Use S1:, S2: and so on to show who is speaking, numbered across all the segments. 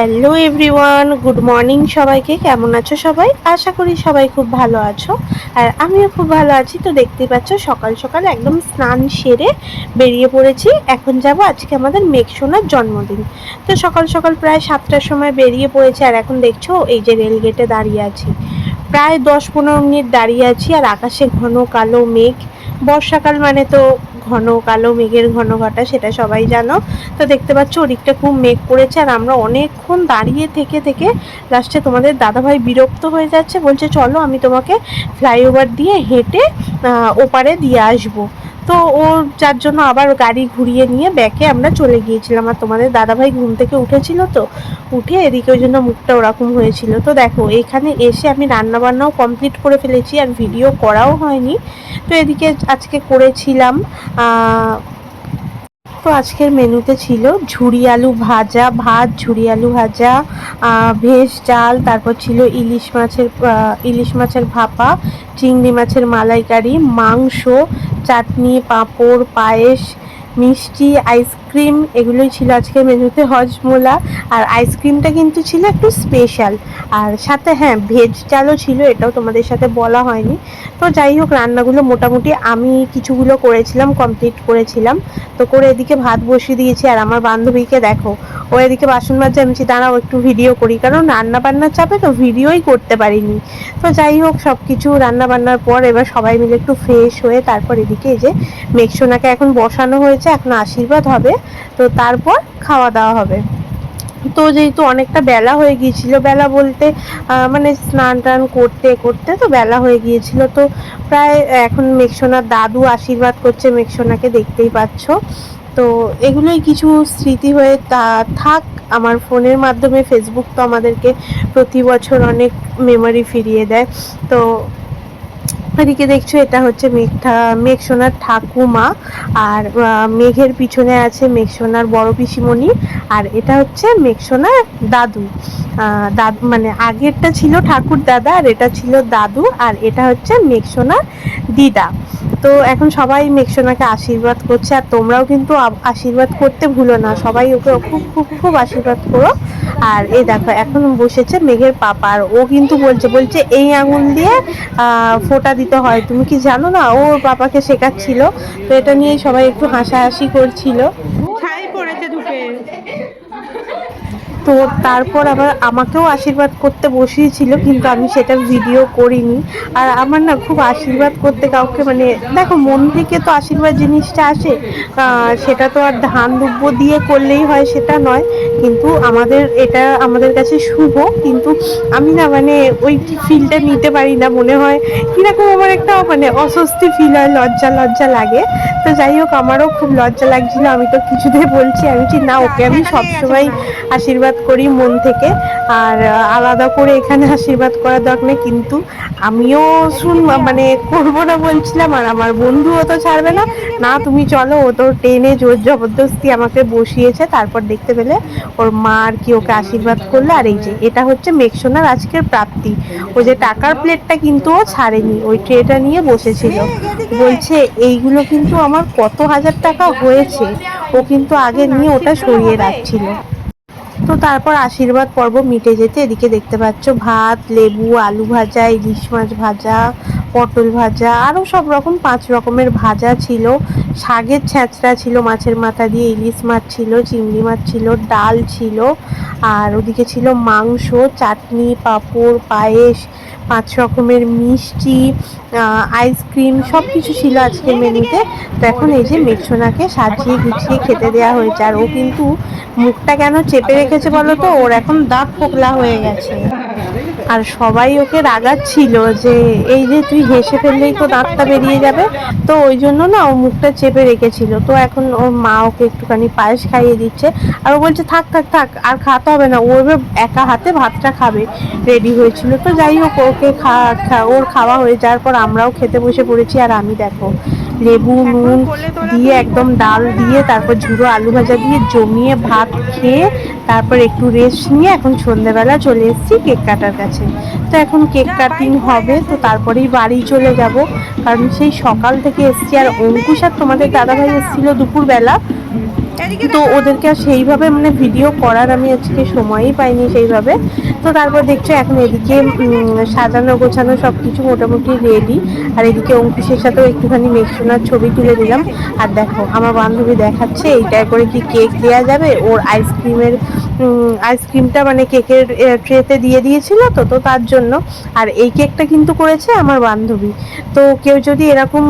S1: Hello everyone, good morning সবাইকে। কেমন আছো সবাই? আশা করি সবাই খুব ভালো আছো। আর আমিও খুব ভালো আছি। তো দেখতেই পাচ্ছ, সকাল সকাল একদম স্নান সেরে বেরিয়ে পড়েছি। এখন যাব আজকে আমাদের মেঘসোনার জন্মদিন। তো সকাল সকাল প্রায় সাতটার সময় বেরিয়ে পড়েছি, আর এখন দেখছ, এই যে রেল গেটে দাঁড়িয়ে আছি। প্রায় দশ পনেরো মিনিট দাঁড়িয়ে আছি, আর আকাশে ঘন কালো মেঘ। বর্ষাকাল মানে তো ঘন কালো মেঘের ঘন ঘটা, সেটা সবাই জানো। তো দেখতে পাচ্ছ, ওদিকটা খুব মেঘ পড়েছে আর আমরা অনেকক্ষণ দাঁড়িয়ে থেকে থেকে লাস্টে তোমাদের দাদাভাই বিরক্ত হয়ে যাচ্ছে, বলছে, চলো আমি তোমাকে ফ্লাইওভার দিয়ে হেঁটে ওপারে দিয়ে আসব। তো ও যার জন্য আবার গাড়ি ঘুরিয়ে নিয়ে ব্যাকে আমরা চলে গিয়েছিলাম। আর তোমাদের দাদাভাই ঘুম থেকে উঠেছিল তো, উঠে এদিকে ওই জন্য মুখটা ওরকম হয়েছিল। তো দেখো, এখানে এসে আমি রান্না বান্নাও কমপ্লিট করে ফেলেছি আর ভিডিও করাও হয়নি। তো এদিকে আজকে করেছিলাম তো আজকের মেনুতে ছিল ঝুড়ি আলু ভাজা, ভাত ঝুড়ি আলু ভাজা ভেজ ডাল, তারপর ছিল ইলিশ মাছের ইলিশ মাছের ভাপা, চিংড়ি মাছের মালাইকারি, মাংস চাটনি পাঁপড় পায়েস মিষ্টি আইসক্রিম এগুলোই ছিল আজকে মেনুতে হজমোলা। আর আইসক্রিমটা কিন্তু ছিল একটু স্পেশাল আর সাথে হ্যাঁ ভেজ ডালও ছিল, এটাও তোমাদের সাথে বলা হয়নি। তো যাই হোক, রান্নাগুলো মোটামুটি আমি কিছুগুলো করেছিলাম কমপ্লিট করেছিলাম। তো করে এদিকে ভাত বসিয়ে দিয়েছি, আর আমার বান্ধবীকে দেখো, ও এদিকে বাসন মাজছে আমি দাঁড়াও, একটু ভিডিও করি। কারণ রান্না বান্নার চাপে তো ভিডিওই করতে পারিনি। তো যাই হোক সব কিছু রান্না বান্নার পর এবার সবাই মিলে একটু ফ্রেশ হয়ে তারপর এদিকে এই যে মেঘসোনাকে এখন বসানো হয়েছে, এখন আশীর্বাদ হবে। তো তারপর খাওয়া দাওয়া হবে। তো যেহেতু অনেকটা বেলা হয়ে গিয়েছিল, বেলা বলতে মানে স্নান টান করতে করতে তো বেলা হয়ে গিয়েছিল। তো প্রায় এখন মেঘসোনার দাদু আশীর্বাদ করছে, মেঘসোনাকে দেখতেই পাচ্ছ। তো এগুলোই কিছু স্মৃতি হয়ে থাক, আমার ফোনের মাধ্যমে ফেসবুক তো আমাদেরকে প্রতি বছর অনেক মেমোরি ফিরিয়ে দেয়। তো এদিকে দেখছ, এটা হচ্ছে মেঘা মেঘসোনার ঠাকুমা, আর মেঘের পিছনে আছে মেঘসোনার বড় পিসিমণি, আর এটা হচ্ছে মেঘসোনার দাদু। দাদু মানে আগেরটা ছিল ঠাকুর দাদা, আর এটা ছিল দাদু, আর এটা হচ্ছে মেঘসোনার দিদা। তো এখন সবাই মেঘসোনাকে আশীর্বাদ করছে আর তোমরাও কিন্তু আশীর্বাদ করতে ভুলো না। সবাই ওকে খুব খুব খুব আশীর্বাদ করো। আর এই দেখো, এখন বসেছে মেঘের পাপা আর ও কিন্তু বলছে বলছে, এই আঙুল দিয়ে ফোঁটা দিতে হয়। তুমি কি জানো না? ওর পাপাকে শেখাচ্ছিল। তো এটা নিয়েই সবাই একটু হাসাহাসি করছিল। তো তারপর আবার আমাকেও আশীর্বাদ করতে বসিয়েছিল কিন্তু আমি সেটা ভিডিও করিনি। আর আমার না খুব আশীর্বাদ করতে কাউকে মানে দেখো মন থেকে তো আশীর্বাদ জিনিসটা আসে সেটা তো আর ধান দুব্য দিয়ে করলেই হয় সেটা নয়। কিন্তু আমাদের এটা আমাদের কাছে শুভ কিন্তু আমি না মানে ওই ফিলটা নিতে পারি না মনে হয় কীরকম আমার একটা মানে অস্বস্তি ফিল হয় লজ্জা লজ্জা লাগে। তো যাই হোক আমারও খুব লজ্জা লাগছিল আমি তো কিছুতে বলছি আমি না ওকে আমি সবসময় আশীর্বাদ করি মন থেকে। আর আলাদা করে এখানে আশীর্বাদ করার দরকার নেই, কিন্তু আমিও শুন মানে করব না বলছিলাম, আর আমার বন্ধুও তো ছাড়বে না। না, তুমি চলো, ও তো টেনে জোর জবরদস্তি আমাকে বসিয়েছে, তারপর দেখতে পেলে ওর মা আর কি ওকে আশীর্বাদ করল। আর এই যে, এটা হচ্ছে মেঘসোনার আজকের প্রাপ্তি। ওই যে টাকার প্লেটটা কিন্তু ও ছাড়েনি, ওই ট্রেটা নিয়ে বসেছিল। বলছে, এইগুলো কিন্তু আমার কত হাজার টাকা হয়েছে, ও কিন্তু আগে নিয়ে ওটা সরিয়ে রাখছিল। তো তারপর আশীর্বাদ পর্ব মিটে যেতে এদিকে দেখতে পাচ্ছ ভাত, লেবু, আলু ভাজা, ইলিশ মাছ ভাজা, পটল ভাজা আরও সব রকম পাঁচ রকমের ভাজা ছিল। শাকের ছ্যাঁচড়া ছিল, মাছের মাথা দিয়ে ইলিশ মাছ ছিল, চিংড়ি মাছ ছিল, ডাল ছিল, আর ওদিকে ছিল মাংস, চাটনি, পাঁপড়, পায়েস, পাঁচ রকমের মিষ্টি আইসক্রিম সব কিছু ছিল আজকের মেনুতে। তো এখন এই যে মেঘসোনাকে সাজিয়ে গুছিয়ে খেতে দেওয়া হয়েছে, আর ও কিন্তু মুখটা কেন চেপে রেখেছে বলো তো? ওর এখন দাঁত ফোকলা হয়ে গেছে। আর সবাই ওকে রাগাচ্ছিল যে, এই যে তুই হেসে ফেললেই তো দাঁতটা বেরিয়ে যাবে। তো ওই জন্য না ও মুখটা চেপে রেখেছিল। তো এখন ওর মা ওকে একটুখানি পায়েস খাইয়ে দিচ্ছে। আর ও বলছে, থাক থাক থাক, আর খাতে হবে না। ও এবার একা হাতে ভাতটা খাবে রেডি হয়েছিল। তো যাই হোক, ওকে খা- ওর খাওয়া হয়ে যাওয়ার পর আমরাও খেতে বসে পড়েছি। আর আমি দেখো লেবু নুন দিয়ে একদম ডাল দিয়ে তারপর ঝুড়ো আলু ভাজা দিয়ে জমিয়ে ভাত খেয়ে তারপর একটু রেস্ট নিয়ে এখন সন্ধ্যেবেলা চলে এসেছি কেক কাটার কাছে। তো এখন কেক কাটিং হবে তো তারপরেই বাড়ি চলে যাব। কারণ সেই সকাল থেকে এসছি আর অঙ্কুশ আর তোমাদের দাদাভাই এসেছিল দুপুরবেলা। তো ওদেরকে আর সেইভাবে মানে ভিডিও করার আমি আজকে সময়ই পাইনি সেইভাবে। তো তারপর দেখছ এখন এদিকে সাজানো গোছানো সব কিছু মোটামুটি রেডি আর এদিকে অঙ্কুশের সাথেও একটুখানি মেঘসোনার ছবি তুলে দিলাম। আর দেখো আমার বান্ধবী দেখাচ্ছে এইটা করে কি কেক দেওয়া যাবে? ওর আইসক্রিমের আইসক্রিমটা মানে কেকের ট্রেতে দিয়ে দিয়েছিল তো তো তার জন্য। আর এই কেকটা কিন্তু করেছে আমার বান্ধবী। তো কেউ যদি এরকম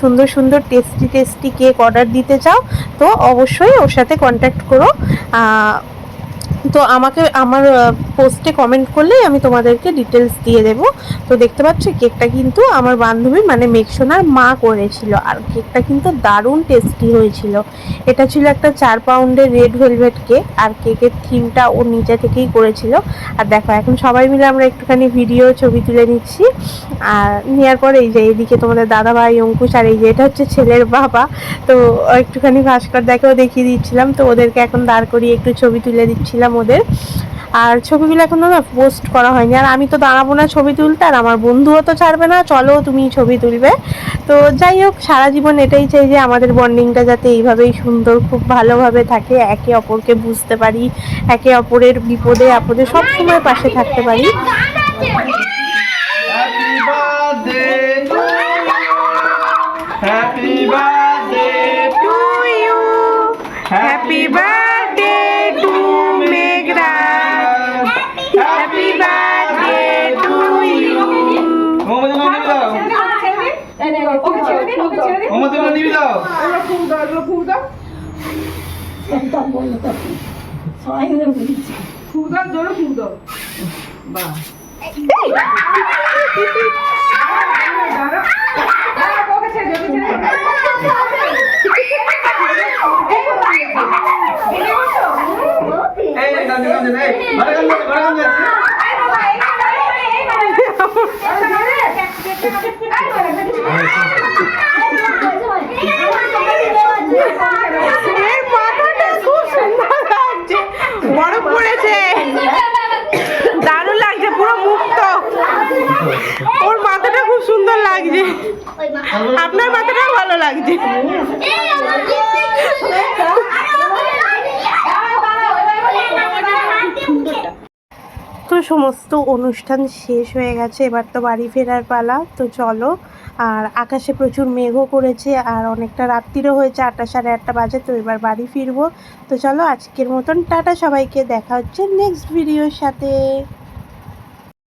S1: সুন্দর সুন্দর টেস্টি টেস্টি কেক অর্ডার দিতে চাও, তো অবশ্যই ওর সাথে কন্ট্যাক্ট করো। তো আমাকে আমার পোস্টে কমেন্ট করলেই আমি তোমাদেরকে ডিটেলস দিয়ে দেব। তো দেখতে পাচ্ছ কেকটা কিন্তু আমার বান্ধবী মানে মেঘসোনার মা করেছিল। আর কেকটা কিন্তু দারুণ টেস্টি হয়েছিল। এটা ছিল একটা চার পাউন্ডের রেড ভেলভেট কেক আর কেকের থিমটা ও নিজে থেকেই করেছিল। আর দেখো, এখন সবাই মিলে আমরা একটুখানি ভিডিও ছবি তুলে নিচ্ছি। আর নেওয়ার পরে এই যে এইদিকে তোমাদের দাদা ভাই অঙ্কুশ, আর এই যে এটা হচ্ছে ছেলের বাবা। তো একটুখানি ভাস্কর দেখেও দেখিয়ে দিচ্ছিলাম। তো ওদেরকে এখন দাঁড় করিয়ে একটু ছবি তুলে দিচ্ছিলাম। ওদের আর ছবিগুলো এখন না পোস্ট করা হয়নি। আর আমি তো দাঁড়াবো না ছবি তুলতে, আর আমার বন্ধুও তো ছাড়বে না। চলো, তুমি ছবি তুলবে। তো যাই হোক, সারা জীবন এটাই চাই যে আমাদের বন্ডিংটা যাতে এইভাবেই সুন্দর, খুব ভালোভাবে থাকে। একে অপরকে বুঝতে পারি, একে অপরের বিপদে, আপদে সব সময় পাশে থাকতে পারি।
S2: ফুল দাও এবার ফুল দাও ফুল দাও জোরে ফুল দাও বাহ দাঁড়াও। দাঁড়াও, ওকে ছেড়ে দিও, ওকে ছেড়ে দিও।
S3: এই গান্ধী গান্ধী এই ঘরে গান্ধী ঘরে গান্ধী
S4: এর মাথাটা খুব সুন্দর লাগছে বরফ পড়েছে দারুণ লাগছে পুরো মুক্ত ওর মাথাটা খুব সুন্দর লাগছে আপনার মাথাটাও ভালো লাগছে। তো সমস্ত অনুষ্ঠান শেষ হয়ে গেছে এবার তো বাড়ি ফেরার পালা তো চলো। আর আকাশে প্রচুর মেঘও করেছে আর অনেকটা রাত্রিরও হয়েছে আটটা সাড়ে আটটা বাজে তো এবার বাড়ি ফিরবো। তো চলো আজকের মতন টাটা সবাইকে দেখা হচ্ছে নেক্সট ভিডিওর সাথে।